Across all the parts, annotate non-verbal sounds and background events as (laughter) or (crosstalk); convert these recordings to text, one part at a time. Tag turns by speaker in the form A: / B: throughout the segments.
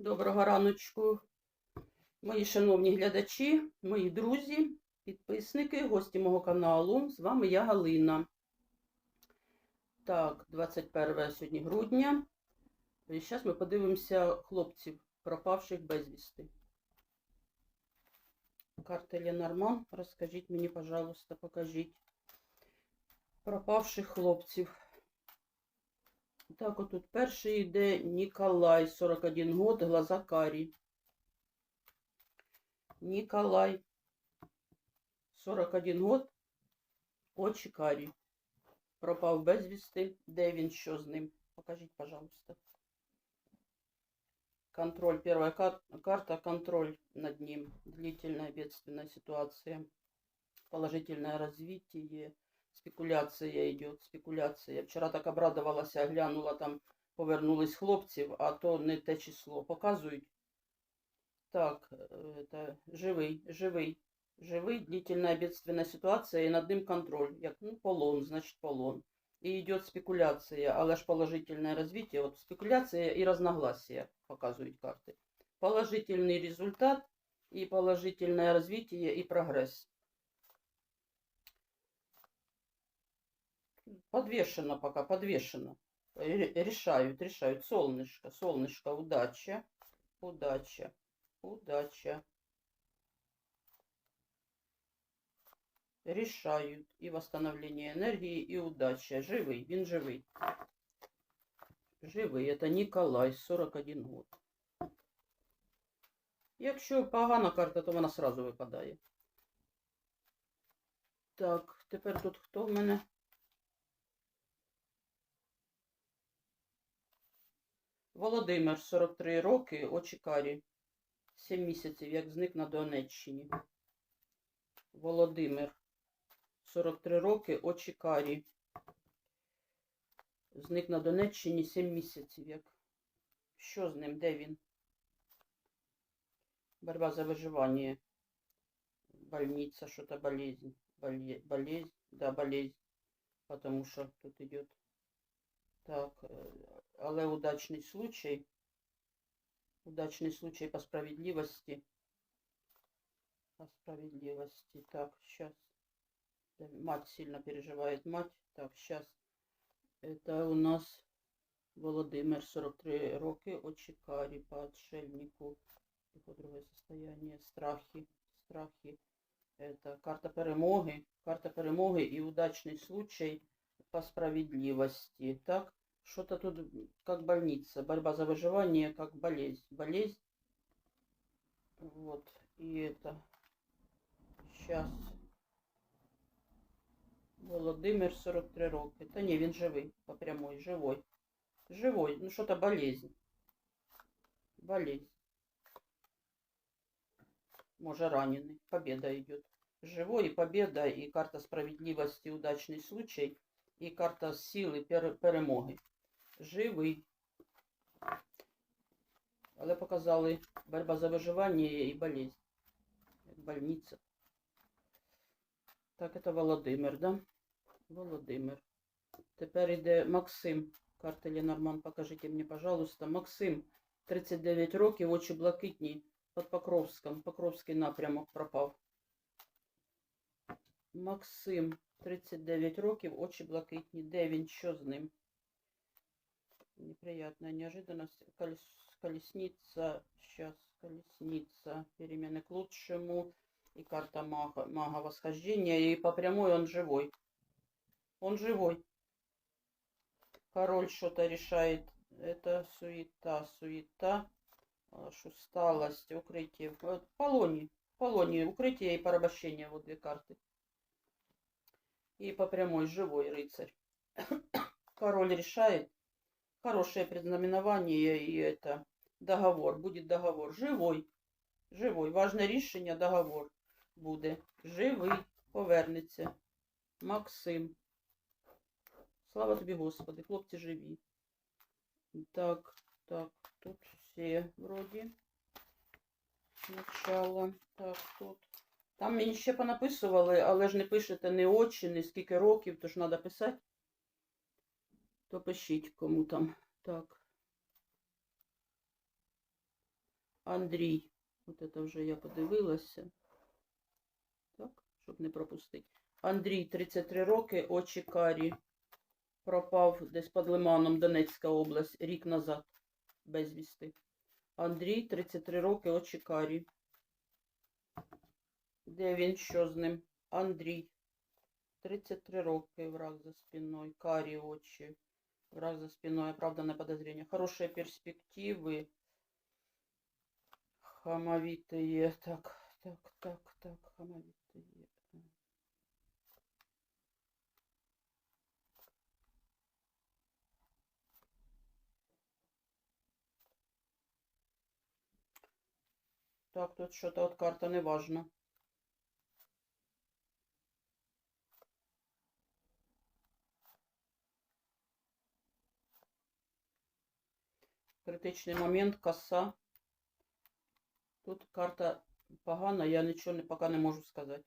A: Доброго раночку, мої шановні глядачі, мої друзі, підписники, гості мого каналу. З вами я Галина. Так, 21 сьогодні грудня. І зараз ми подивимося хлопців, пропавших безвісти. Карта Ленорман, розкажіть мені, пожалуйста, покажіть. Пропавших хлопців. Так, отут перший йде Ніколай, 41 год, глаза карі. Ніколай, 41 год, очі карі. Пропав безвісти. Де він, що з ним? Покажіть, пожалуйста. Контроль, первая кар- карта, контроль над ним. Длительная бедственная ситуация. Положительное развитие. Спекуляція йде, спекуляція. Вчора так обрадувалася, глянула там, повернулись хлопців, а то не те число. Показують. Так, это, живий, живий, живий, длительная бедственная ситуація, і над ним контроль. Як, ну, полон, значить полон. І йде спекуляція, але ж положительне розвиття. От спекуляція і разногласия показують карти. Положительний результат і положительне розвиття і прогрес. Подвешено пока, подвешено. Ре- Решают, решают. Солнышко, солнышко, удача, удача, удача. Решают и восстановление энергии, и удача. Живый, він живий. Живий, это Ніколай, 41 год. Якщо погана карта, то вона сразу випадає. Так, тепер тут хто в мене? Володимир, 43 роки, очі карі. 7 місяців, як зник на Донеччині. Володимир, 43 роки, очі карі. Зник на Донеччині 7 місяців, як. Що з ним? Де він? Борьба за виживання. Больница, что-то болезнь. Болезнь, да, болезнь. Потому что тут идет. Так, е, але удачний случай. Удачный случай по справедливости. По справедливости. Так, сейчас. Мать сильно переживает. Мать. Так, сейчас. Это у нас Володимир, 43 роки, очі карі по отшельнику. Його друге состояние. Страхи. Страхи. Это карта перемоги. Карта перемоги и удачный случай По справедливости. Так, что-то тут как больница. Борьба за выживание, как болезнь. Болезнь. Вот. И это. Сейчас. Володимир 43 роки. Та ні, він живий. По прямой. Живой. Живой. Ну, что-то болезнь. Болезнь. Може раненый. Победа идет. Живой и победа, и карта справедливости, удачный случай, и карта сили перемоги. Живий. Але показали борьба за виживання і болезнь. Больниця. Так, это Володимир, да? Володимир. Тепер йде Максим. Карта Ленорман, покажите мені, пожалуйста. Максим, 39 років, очі блакитні, під Покровськом. Покровський напрямок пропав. Максим, 39 років, очі блакитні. Де він? Що з ним? Неприятная неожиданность. Колес... Колесница. Сейчас. Колесница. Перемены к лучшему. И карта мага, мага восхождения. И по прямой он живой. Он живой. Король что-то решает. Это суета, суета. Аж усталость, укрытие. Вот, Полоний. Полоний. Укрытие и порабощение. Вот две карты. И по прямой живой рыцарь. (coughs) Король решает. Хорошее предзнаменование и это договор. Будет договор. Живой. Живой. Важне рішення, договор буде. Живий. Повернеться. Максим. Слава тобі, Господи. Хлопці живі. Так, так, тут все вроді. Начало. Так, тут. Там мені ще понаписували, але ж не пишете ні очі, ні скільки років, тож треба писати. То пишіть кому там. Так. Андрій. От це вже я подивилася. Так, щоб не пропустити. Андрій, 33 роки, очі карі. Пропав десь під Лиманом, Донецька область, рік назад. Безвісти. Андрій, 33 роки, очі карі. Де він? Що з ним? Андрій. 33 роки, враг за спиною, карі очі. Враг за спиной, оправданное подозрение. Хорошие перспективы. Хамовитые. Так, так, так, так, хамовитые. Так, тут что-то от карта не важно. Критичний момент, коса. Тут карта погана, я нічого не, поки не можу сказати.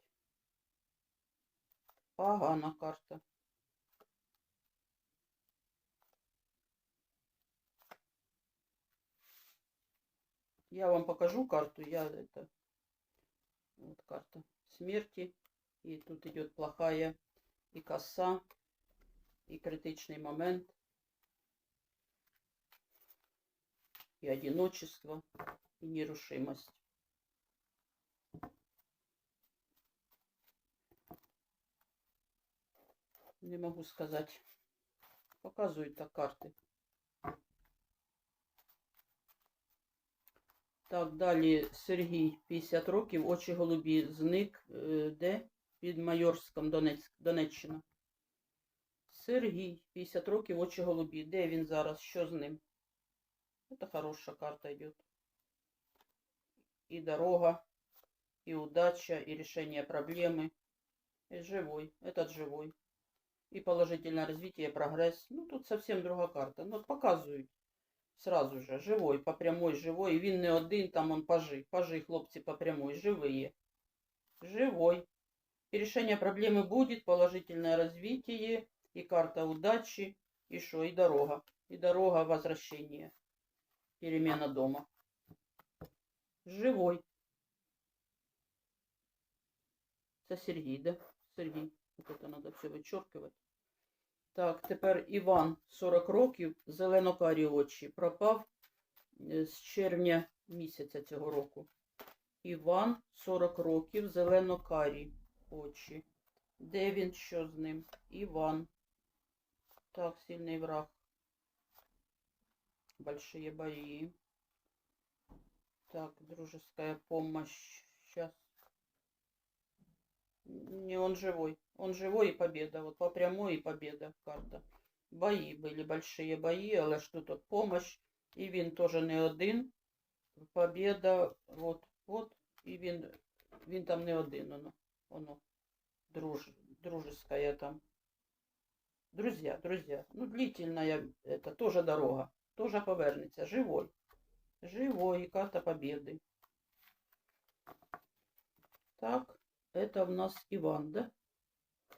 A: Погана карта. Я вам покажу карту. Я это вот карта смерти. И тут идет плохая и коса, и критичный момент, и одиночество, и нерушимость. Не могу сказать. Показывают так карты. Так, далі Сергій, 50 років, очі голубі, зник, е, де? Під Майорськом, Донецьк, Донеччина. Сергій, 50 років, очі голубі. Де він зараз? Що з ним? Это хорошая карта идет. И дорога, и удача, и решение проблемы. И живой, этот живой. И положительное развитие, прогресс. Ну, тут совсем другая карта. Ну, показывают сразу же. Живой, по прямой, живой. Він не один, там он пажи. Пажи, хлопці, по прямой, живые. Живой. И решение проблемы будет, положительное развитие, и карта удачи, и что, и дорога. И дорога возвращения. Перемена дома. Живой. Це Сергій, да? Сергій. Вот это надо все вичоркувати. Так, тепер Іван, 40 років, зелено-карі очі. Пропав е, з червня місяця цього року. Іван, 40 років, зелено-карі очі. Де він, що з ним? Іван. Так, сильний враг. Большие бои. Так, дружеская помощь. Сейчас. Не, он живой. Он живой и победа. Вот по прямой и победа карта. Бои были, большие бои, але ж тут от помощь. І він теж не один. Победа. Вот, вот. І він, він там не один. Воно, воно. Друж, дружеская там. Друзья, друзья. Ну, длительная, это тоже дорога. Тоже повернется. Живой. Живой. Карта победы. Так, это у нас Иван, да?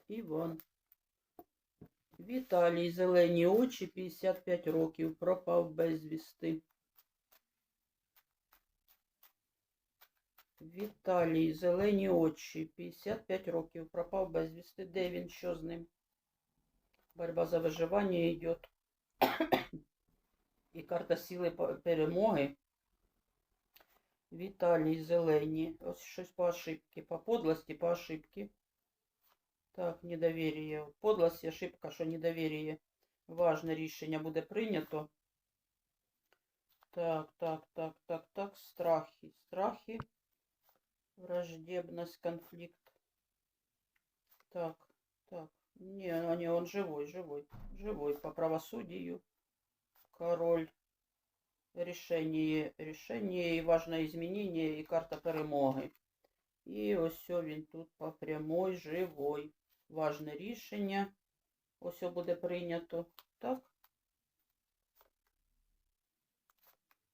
A: Іван. Віталій, зелені очі, 55 років, пропав безвісти. Віталій, зелені очі, 55 років, пропав безвісти. Де він, що з ним? Борьба за виживання йде. І карта сили перемоги. Віталій, зелені. Ось щось по ошибки, по подлості, по ошибки. Так, недоверие. Подлость, ошибка, що недоверие. Важне рішення буде прийнято. Так, так, так, так, так. Страхи. Страхи. Враждебность, конфликт. Так, так. Не, не, он живой, живой. Живой по правосудию. Король. Решение, решение и важное изменение, и карта перемоги. І ось він тут по прямой, живой. Важне рішення. Ось буде прийнято. Так.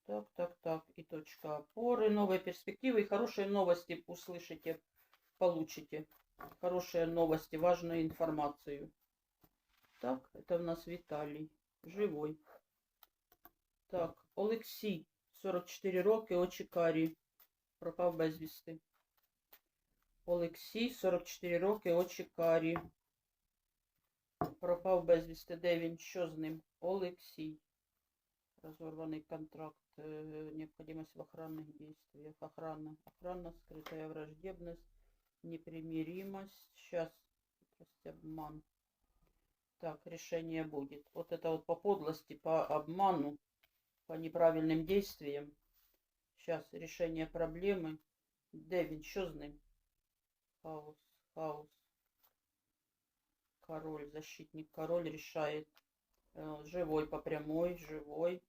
A: Так, так, так. И точка опоры, новые перспективы и хорошие новости услышите, получите. Хорошие новости, важную информацию. Так, это у нас Виталий. Живой. Так, Олексій, 44 роки, очі карі. Пропав безвісти. Олексій, 44 роки, очі карі. Пропав безвісти. Де він? Що з ним? Олексій. Разорванный контракт, э, необходимость в охранных действиях, охрана, охрана, скрытая враждебность, непримиримость. Сейчас, обман. Так, решение будет. Вот это вот по подлости, по обману, по неправильным действиям. Сейчас решение проблемы. Девин, что с ним? Хаос, хаос. Король, защитник, король решает. Э, Живой по прямой, живой.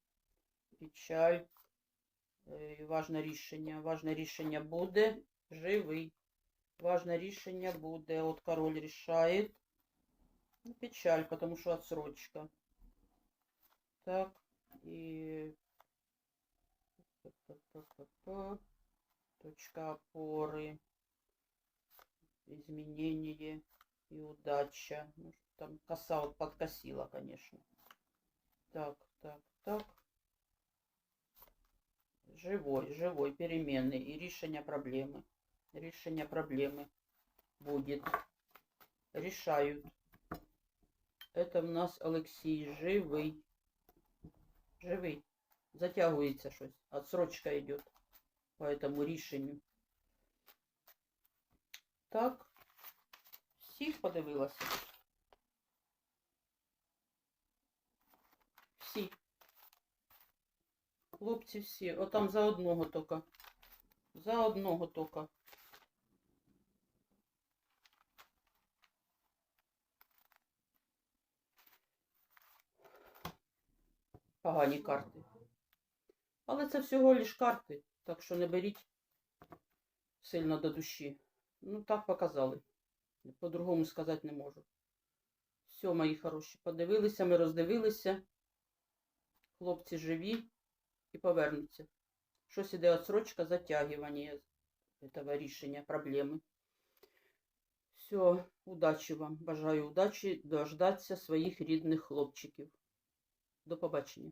A: Печаль. Е, Важне рішення. Важне рішення буде. Живий. Важне рішення буде. От король рішає. Ну, Печаль, потому что отсрочка. Так. И... Точка опоры. Изменение и удача. Ну, там коса вот подкосила, конечно. Так, так, так. Живой, живой, переменный. И решение проблемы. Решение проблемы будет. Решают. Это в нас Олексій живий. Живий. Затягується щось. Отсрочка йде по этому рішенню. Так. Всіх подивилася. Всі. Хлопці всі. Отам за одного тільки. За одного тільки. Погані карти. Але це всього лиш карти, так що не беріть сильно до душі. Ну, так показали. По-другому сказати не можу. Все, мої хороші, подивилися, ми роздивилися. Хлопці живі і повернуться. Щось іде отсрочка, затягування этого рішення проблеми. Все, удачі вам. Бажаю удачі дождатися своїх рідних хлопчиків. До побачення.